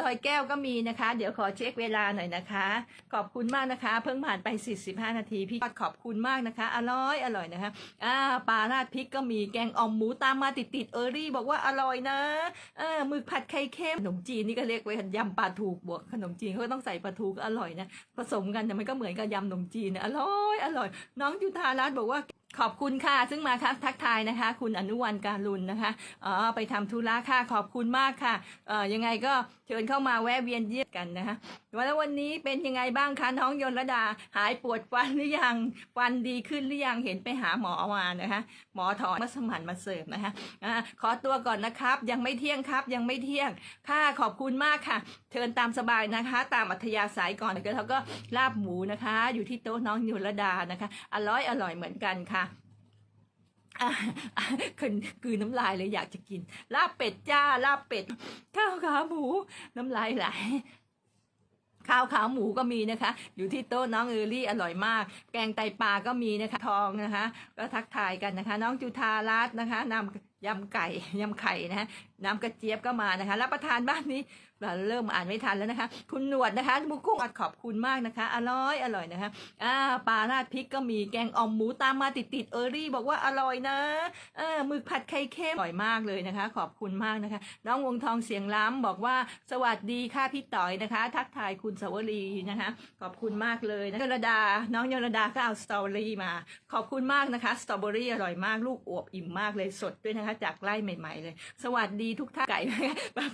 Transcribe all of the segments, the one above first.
ลอยแก้วก็มีนะคะ เดี๋ยวขอเช็คเวลาหน่อยนะคะ ขอบคุณมากนะคะ เพิ่งผ่านไป 45 นาที พี่ขอบคุณมากนะคะ อร่อยอร่อยนะคะอ่าปลาราดพริกก็มีแกงอ่อมหมูตามมาติดติดๆเออรี่ บอกว่าอร่อยนะเออหมึกผัดไข่เค็มขนมจีนนี่ก็เรียกว่ายำปลาทูบวกขนมจีนเขาก็ต้องใส่ปลาทูก็อร่อยนะผสมกันแต่มันก็เหมือนกับยำขนมจีนนะอร่อยอร่อย น้องจุธารัตน์บอกว่าขอบคุณค่ะ ซึ่งมาค่ะทักทายนะคะ คุณอนุวันการุณนะคะอ๋อไปทำธุระค่ะขอบคุณมากค่ะเอ่อยังไงก็ ชิญเข้ามาแวะเวียนเยี่ยมกันนะคะแล้ววันนี้เป็นยังไงบ้างคะน้องยนระดา หายปวดฟันหรือยังฟันดีขึ้นหรือยังเห็นไปหาหมอมานะคะหมอถอนมัสมั่นมาเสิร์ฟนะคะอ่าขอตัวก่อนนะครับ ยังไม่เที่ยงครับยังไม่เที่ยงค่ะขอบคุณมากค่ะ เชิญตามสบายนะคะ ตามอัธยาศัยก่อนแล้วก็ลาบหมูนะคะ อยู่ที่โต๊ะน้องยนระดานะคะ อร่อยอร่อยเหมือนกันค่ะ คือน้ำลายเลยอยากจะกิน ลาบเป็ดจ้า ลาบเป็ด ข้าวขาหมู น้ำลายไหลข้าวขาหมูก็มีนะคะ อยู่ที่โต๊ะน้องเออรี่อร่อยมาก แกงไตปลาก็มีนะคะ ทองนะคะ ก็ทักทายกันนะคะ น้องจุธารัตน์นะคะนำยำไก่ยำไข่นะะ น้ำกระเจี๊ยบก็มานะคะรับประทานบ้านนี้เราเริ่มอ่านไม่ทันแล้วนะคะ คุณหนวดนะคะมุกุ้งขอบคุณมากนะคะ อร่อยอร่อยนะคะอ่าปลาราดพริกก็มีแกงอ่อมหมูตามมาติดติดๆเออรี่ บอกว่าอร่อยนะเออหมึกผัดไข่เค็มอร่อยมากเลยนะคะ ขอบคุณมากนะคะ น้องวงทองเสียงล้ำบอกว่าสวัสดีค่ะพี่ต่อยนะคะ ทักทายคุณสวรีนะคะ ขอบคุณมากเลยนะยลดา น้องยลดาก็เอาสตรอเบอรี่มา ขอบคุณมากนะคะสตรอเบอรี่อร่อยมากลูกอวบอิ่มมากเลยสดด้วยนะคะ จากไร่ใหม่ ๆ เลย สวัสดีทุกท่านไก่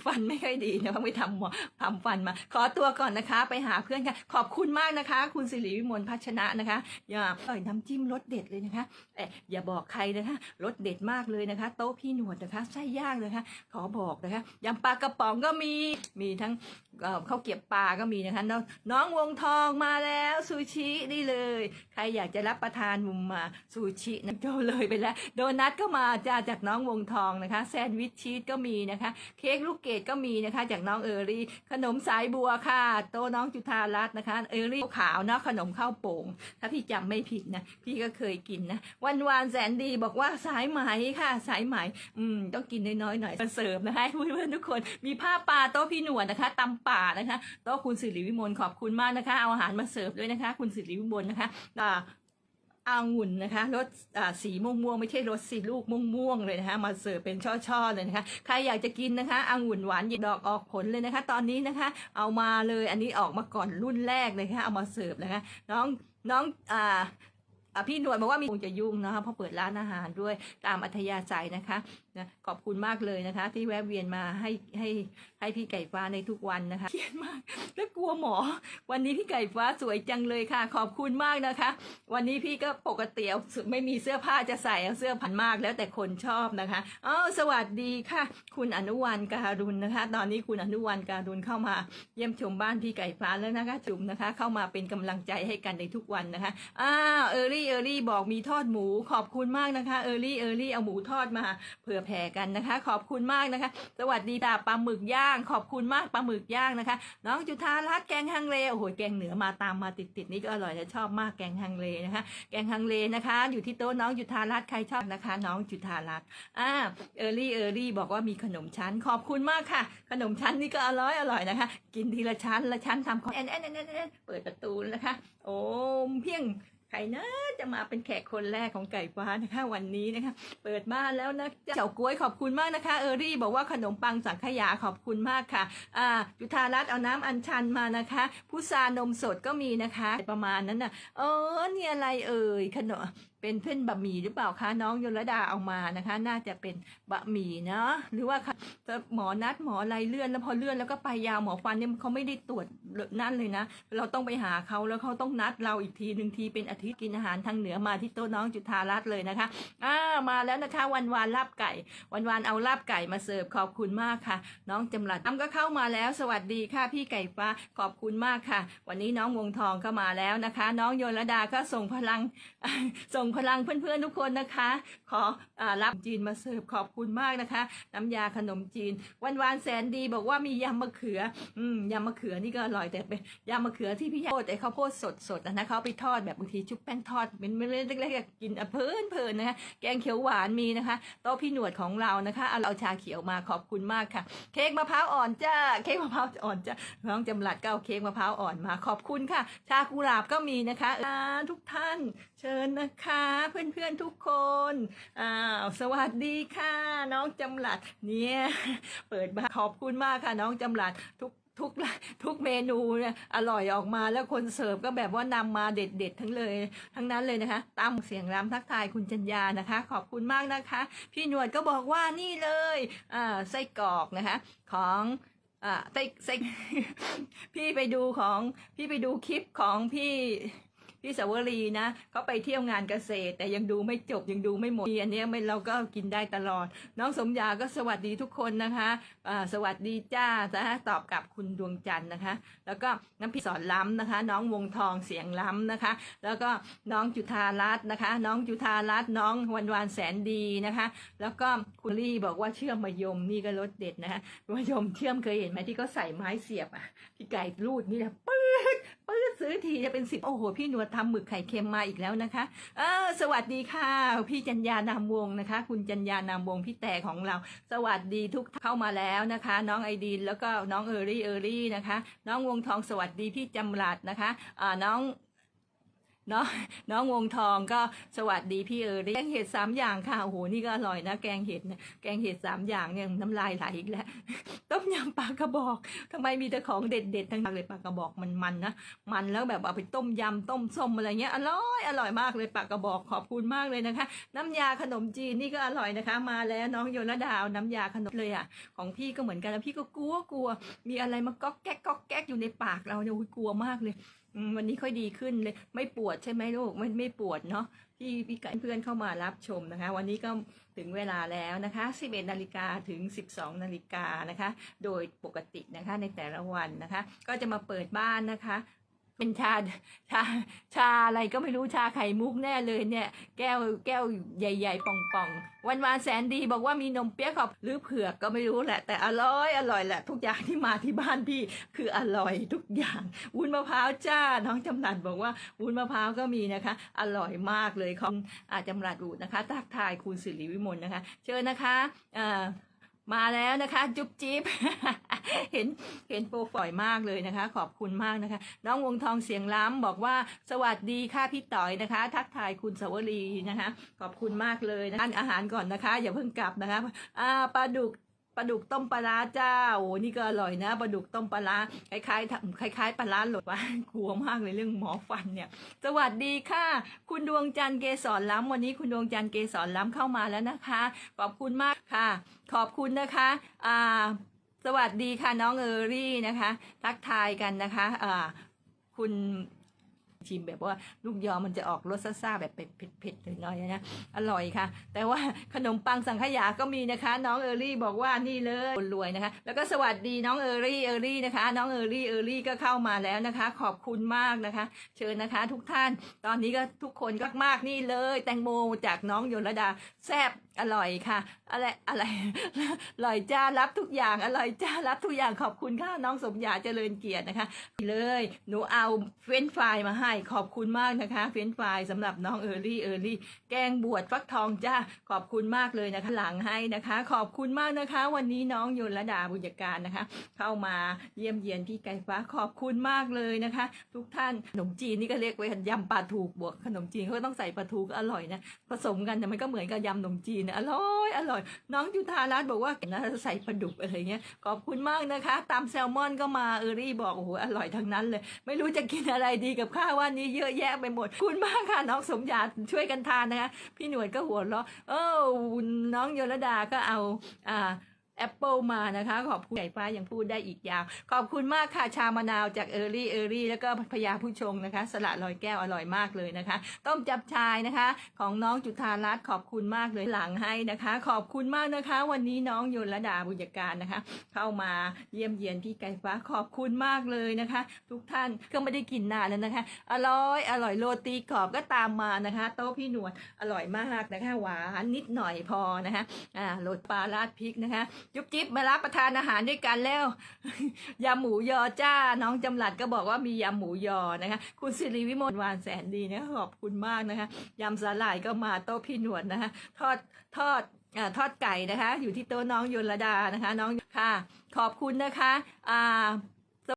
ฟันไม่ค่อยดีนะต้องไปทำหมอทำฟันมา ขอตัวก่อนนะคะ ไปหาเพื่อนค่ะ ขอบคุณมากนะคะ คุณสิริวิมลพัชนะนะคะ อย่าเอ่ยน้ำจิ้มรสเด็ดเลยนะคะเอ๊ะอย่าบอกใครนะคะรสเด็ดมากเลยนะคะ โต๊ะพี่หนวดนะคะไส้ย่างนะคะ ขอบอกนะคะยำปลากระป๋องก็มีมีทั้งเข้าวเกี๊ยวปลาก็มีนะคะน้องน้องวงทองมาแล้วซูชินี่เลย ใครอยากจะรับประทานมุมมาซูชินะโจเลยไปแล้ว โดนัทก็มาจ้าจากน้องวงทองนะคะ แซนด์วิชชีสก็มีนะคะ เค้กลูกเกดก็มีนะคะ จากน้องเออรี่ ขนมสายบัวค่ะ โตน้องจุธารัตน์นะคะ เออรี่ขาวเนาะขนมข้าวโป่ง ถ้าพี่จำไม่ผิดนะ พี่ก็เคยกินนะ วันวานแสนดีบอกว่าสายไหมค่ะ สายไหม อืม ต้องกินน้อยๆหน่อยมาเสิร์ฟนะคะเพื่อนๆทุกคน มีผ้าป่าโต๊ะพี่หนวดนะคะตำป่านะคะ โต๊ะคุณสิริวิมลขอบคุณมากนะคะ เอาอาหารมาเสิร์ฟด้วยนะคะ คุณสิริวิมลนะคะ อ่างุ่นนะคะรสอ่าสีม่วงๆไม่ใช่รสสีลูกม่วงๆเลยนะคะมาเสิร์ฟเป็นช่อๆเลยนะคะใครอยากจะกินนะคะองุ่นหวานหยิบดอกออกผลเลยนะคะ ตอนนี้นะคะ เอามาเลยอันนี้ออกมาก่อนรุ่นแรกเลยค่ะเอามาเสิร์ฟนะคะ น้องน้องอ่าอ่าพี่หนวดบอกว่ามีคงจะยุ่งนะคะเพราะเปิดร้านอาหารด้วยตามอัธยาศัยนะคะ นะขอบคุณมากเลยนะคะ ที่แวะเวียนมาให้ให้ให้พี่ไก่ฟ้าในทุกวันนะคะเครียดมากแล้วกลัวหมอ วันนี้พี่ไก่ฟ้าสวยจังเลยค่ะ ขอบคุณมากนะคะ วันนี้พี่ก็ปกติเอาไม่มีเสื้อผ้าจะใส่เอาเสื้อผันมากแล้วแต่คนชอบนะคะอ๋อสวัสดีค่ะ คุณอนุวันการุณนะคะ ตอนนี้คุณอนุวันการุณเข้ามาเยี่ยมชมบ้านพี่ไก่ฟ้าแล้วนะคะ จุ๋มนะคะ เข้ามาเป็นกำลังใจให้กันในทุกวันนะคะอ้าวเออรี่เออรี่บอกมีทอดหมู ขอบคุณมากนะคะเออรี่เออรี่เอาหมูทอดมาเผื่อแผ่กันนะคะ ขอบคุณมากนะคะ สวัสดีจ้าปลาหมึกย่าง ขอบคุณมากปลาหมึกย่างนะคะ น้องจุธารัตน์แกงฮังเลโอ้โหแกงเหนือมาตามมาติดติดๆนี่ก็อร่อยและชอบมากแกงฮังเลนะคะ แกงฮังเลนะคะ อยู่ที่โต๊ะน้องจุธารัตน์ใครชอบนะคะ น้องจุธารัตน์อ่าเออรี่เออรี่บอกว่ามีขนมชั้น ขอบคุณมากค่ะ ขนมชั้นนี่ก็อร่อยอร่อยนะคะ กินทีละชั้นละชั้นทำของแอนแอนแอนแอนแอนเปิดประตูนะคะ โอ้เพียง ใครนะจะมาเป็นแขกคนแรกของไก่ฟ้านะคะวันนี้นะคะ เปิดบ้านแล้วนะเจ้ากล้วยขอบคุณมากนะคะ เออรี่บอกว่าขนมปังสังขยาขอบคุณมากค่ะ อ่าจุธารัตน์เอาน้ำอัญชันมานะคะพุทรานมสดก็มีนะคะ ประมาณนั้นน่ะเออนี่อะไรเอ่ยขนมเป็นเพื่อนบะหมี่หรือเปล่าคะน้องยลดาเอามานะคะ น่าจะเป็นบะหมี่เนาะหรือว่าหมอนัดหมออะไรเลื่อนแล้วพอเลื่อนแล้วก็ไปยาวหมอฟันเนี่ยเขาไม่ได้ตรวจนั่นเลยนะ เราต้องไปหาเขาแล้วเขาต้องนัดเราอีกทีหนึ่งทีเป็นอาทิตย์กินอาหารทางเหนือมาที่โต๊ะน้องจุธารัตน์เลยนะคะอ่ามาแล้วนะคะวันวานลาบไก่ วันวานเอาลาบไก่มาเสิร์ฟขอบคุณมากค่ะ น้องจำหลัดน้ำก็เข้ามาแล้ว สวัสดีค่ะพี่ไก่ฟ้าขอบคุณมากค่ะ วันนี้น้องวงทองก็มาแล้วนะคะ น้องโยนลดาก็ส่งพลังส่งพลังเพื่อนๆทุกคนนะคะ ขออรับจีนมาเสิร์ฟขอบคุณมากนะคะ น้ำยาขนมจีน วันวานแสนดีบอกว่ามียำมะเขือ อืมยำมะเขือนี่ก็อร่อยแต่เป็นยำมะเขือที่พี่ยาโพดแต่ข้าวโพดสดๆนะเขาเอาไปทอดแบบบางทีชุบแป้งทอดเป็นเม็ดเล็กๆกินเพลินเพลินๆนะคะแกงเขียวหวานมีนะคะโต๊ะพี่หนวดของเรานะคะเอาเอาชาเขียวมาขอบคุณมากค่ะ เค้กมะพร้าวอ่อนจ้าเค้กมะพร้าวอ่อนจ้าน้องจำหลัดก็เอาเค้กมะพร้าวอ่อนมาขอบคุณค่ะ ชากุหลาบก็มีนะคะอาทุกท่านเชิญนะคะ เพื่อนๆทุกคนอ้าวสวัสดีค่ะ น้องจำหลัดเนี่ยเปิดมาขอบคุณมากค่ะ น้องจำหลัดทุก ทุกทุกเมนูเนี่ยอร่อยออกมาแล้วคนเสิร์ฟก็แบบว่านำมาเด็ดๆทั้งเลย ทั้งนั้นเลยนะคะตามเสียงรำทักทายคุณจัญญานะคะ ขอบคุณมากนะคะ พี่หนวดก็บอกว่านี่เลยอ่าไส้กรอกนะคะ ของอ่าไส้ไส้พี่ไปดูของพี่ไปดูคลิปของพี่ พี่สาวรีนะเขาไปเที่ยวงานเกษตร แต่ยังดูไม่จบยังดูไม่หมดอันนี้ไม่เราก็กินได้ตลอด น้องสมยาก็สวัสดีทุกคนนะคะสวัสดีจ้านะตอบกับคุณดวงจันทร์นะคะ แล้วก็น้ำพี่สอนล้ำนะคะ น้องวงทองเสียงล้ำนะคะ แล้วก็น้องจุธารัตน์นะคะ น้องจุธารัตน์น้องวันวานแสนดีนะคะ แล้วก็คุณลี่บอกว่าเชื่อมมะยมนี่ก็รสเด็ดนะคะมะยมเชื่อมเคยเห็นไหมที่เขาใส่ไม้เสียบอะพี่ไก่รูดนี่แหละปื๊ ซื้อทีจะเป็นสิบโอ้โห พี่หนวดทำหมึกไข่เค็มมาอีกแล้วนะคะ เออ สวัสดีค่ะ พี่จัญญานามวงนะคะ คุณจัญญานามวงพี่แต่ของเรา สวัสดีทุกเข้ามาแล้วนะคะ น้องไอดีนแล้วก็น้องเออรี่เออรี่นะคะ น้องวงทองสวัสดีพี่จำรัดนะคะอ่าน้อง น้องน้องวงทองก็สวัสดีพี่เออแกงเห็ดสามอย่างค่ะโอ้โหนี่ก็อร่อยนะแกงเห็ดแกงเห็ดสามอย่างเนี่ยน้ำลายไหลอีกแล้วต้มยำปลากระบอกทำไมมีแต่ของเด็ดๆทั้งนั้นเลยปลากระบอกมันมันนะมันแล้วแบบเอาไปต้มยำต้มส้มอะไรเงี้ยอร่อยอร่อยมากเลยปลากระบอกขอบคุณมากเลยนะคะ น้ำยาขนมจีนนี่ก็อร่อยนะคะ มาแล้วน้องโยนดาวน้ำยาขนมเลยอะของพี่ก็เหมือนกันแล้วพี่ก็กลัวกลัว มีอะไรมาก๊อกแก๊กก๊อกแก๊กอยู่ในปากเราเนี่ยคุยกลัวมากเลย วันนี้ค่อยดีขึ้นเลยไม่ปวดใช่ไหมลูกไม่ไม่ปวดเนาะพี่พี่ไก่เพื่อนเข้ามารับชมนะคะ วันนี้ก็ถึงเวลาแล้วนะคะ 11นาฬิกาถึง 12นาฬิกานะคะ โดยปกตินะคะในแต่ละวันนะคะ ก็จะมาเปิดบ้านนะคะ เป็นชาชาชาอะไรก็ไม่รู้ชาไข่มุกแน่เลยเนี่ย แก้วแก้วใหญ่ ๆ ป่องๆ วันวานแสนดีบอกว่ามีนมเปี๊ยะขอบหรือเผือกก็ไม่รู้แหละ แต่อร่อยอร่อยแหละ ทุกอย่างที่มาที่บ้านพี่คืออร่อยทุกอย่าง วุ้นมะพร้าวจ้าน้องจำหนัดบอกว่าวุ้นมะพร้าวก็มีนะคะ อร่อยมากเลยของอาจำหนัดอูดนะคะทักทายคุณสิริวิมลนะคะ เชิญนะคะอ่า มาแล้วนะคะจุ๊บจิ๊บเห็นเห็นโปรฝอยมากเลยนะคะ ขอบคุณมากนะคะ น้องวงทองเสียงล้ำบอกว่าสวัสดีค่ะพี่ต่อยนะคะ ทักทายคุณสวรีนะคะ ขอบคุณมากเลยนะทานอาหารก่อนนะคะ อย่าเพิ่งกลับนะคะปลาดุก ปลาดุกต้มปลาร้าจ้าโอ้นี่ก็อร่อยนะปลาดุกต้มปลาร้าคล้ายๆคล้ายๆปลาร้าหลดว่ากลัวมากเลยเรื่องหมอฟันเนี่ย สวัสดีค่ะ คุณดวงจันทร์เกสรล้ำวันนี้คุณดวงจันทร์เกสรล้ำเข้ามาแล้วนะคะ ขอบคุณมากค่ะ ขอบคุณนะคะอ่าสวัสดีค่ะน้องเออรี่นะคะ ทักทายกันนะคะอ่าคุณ ชิมแบบว่าลูกยอมันจะออกรสซ่าๆแบบเผ็ดๆหน่อยๆนะอร่อยค่ะ แต่ว่าขนมปังสังขยาก็มีนะคะ น้องเออรี่บอกว่านี่เลยคนรวยนะคะ แล้วก็สวัสดีน้องเออรี่เออรี่นะคะ น้องเออรี่เออรี่ก็เข้ามาแล้วนะคะ ขอบคุณมากนะคะ เชิญนะคะ ทุกท่านตอนนี้ก็ทุกคนก็มากนี่เลย แตงโมจากน้องโยนดาแซ่บ อร่อยค่ะ อะไรอะไรอร่อยจ้ารับทุกอย่างอร่อยจ้ารับทุกอย่างขอบคุณค่ะน้องสมยาเจริญเกียรตินะคะ เลยหนูเอาเฟรนฟรายมาให้ขอบคุณมากนะคะ เฟรนฟรายสำหรับน้องเออรี่เออรี่แกงบวชฟักทองจ้าขอบคุณมากเลยนะคะหลังให้นะคะ ขอบคุณมากนะคะ วันนี้น้องยนระดาบุญการนะคะ เข้ามาเยี่ยมเยียนพี่ไก่ฟ้าขอบคุณมากเลยนะคะ ทุกท่านขนมจีนนี่ก็เรียกไว้ยำปลาทูบวกขนมจีนเขาก็ต้องใส่ปลาทูก็อร่อยนะผสมกันแต่มันก็เหมือนกับยำขนมจีนนอร่อยอร่อย น้องจุธารัตน์บอกว่านะใส่ปลาดุกอะไรเงี้ยขอบคุณมากนะคะตามแซลมอนก็มาเออรี่บอกโอ้โหอร่อยทั้งนั้นเลย ไม่รู้จะกินอะไรดีกับข้าววันนี้เยอะแยะไปหมดขอบคุณมากค่ะน้องสมยาช่วยกันทานนะคะพี่หนวดก็หัวเราะเออน้องโยรดาก็เอาอ่า แอปเปิลมานะคะ ขอบคุณไก่ฟ้ายังพูดได้อีกยาว ขอบคุณมากค่ะชามะนาวจากเออรี่เออรี่แล้วก็พญาผู้ชงนะคะ สละลอยแก้วอร่อยมากเลยนะคะ ต้มจับชายนะคะ ของน้องจุธารัตน์ขอบคุณมากเลยหลังให้นะคะ ขอบคุณมากนะคะ วันนี้น้องยนระดาบุญการนะคะ เข้ามาเยี่ยมเยียนพี่ไก่ฟ้าขอบคุณมากเลยนะคะ ทุกท่านก็ไม่ได้กินนานแล้วนะคะ อร่อยอร่อยโรตีกรอบก็ตามมานะคะ โต๊ะพี่หนวดอร่อยมากนะคะ หวานนิดหน่อยพอนะคะอ่าโรสปลาราดพริกนะคะจุ๊บจิ๊บมารับประทานอาหารด้วยกันแล้วยำหมูยอจ้า น้องจำหลัดก็บอกว่ามียำหมูยอนะคะ คุณสิริวิมลวานแสนดีนะขอบคุณมากนะคะยำสาหร่ายก็มาโต๊ะพี่หนวดนะคะทอดทอดอทอดไก่นะคะ อยู่ที่โต๊ะน้องยนระดานะคะ น้องค่ะ ขอบคุณนะคะอ่า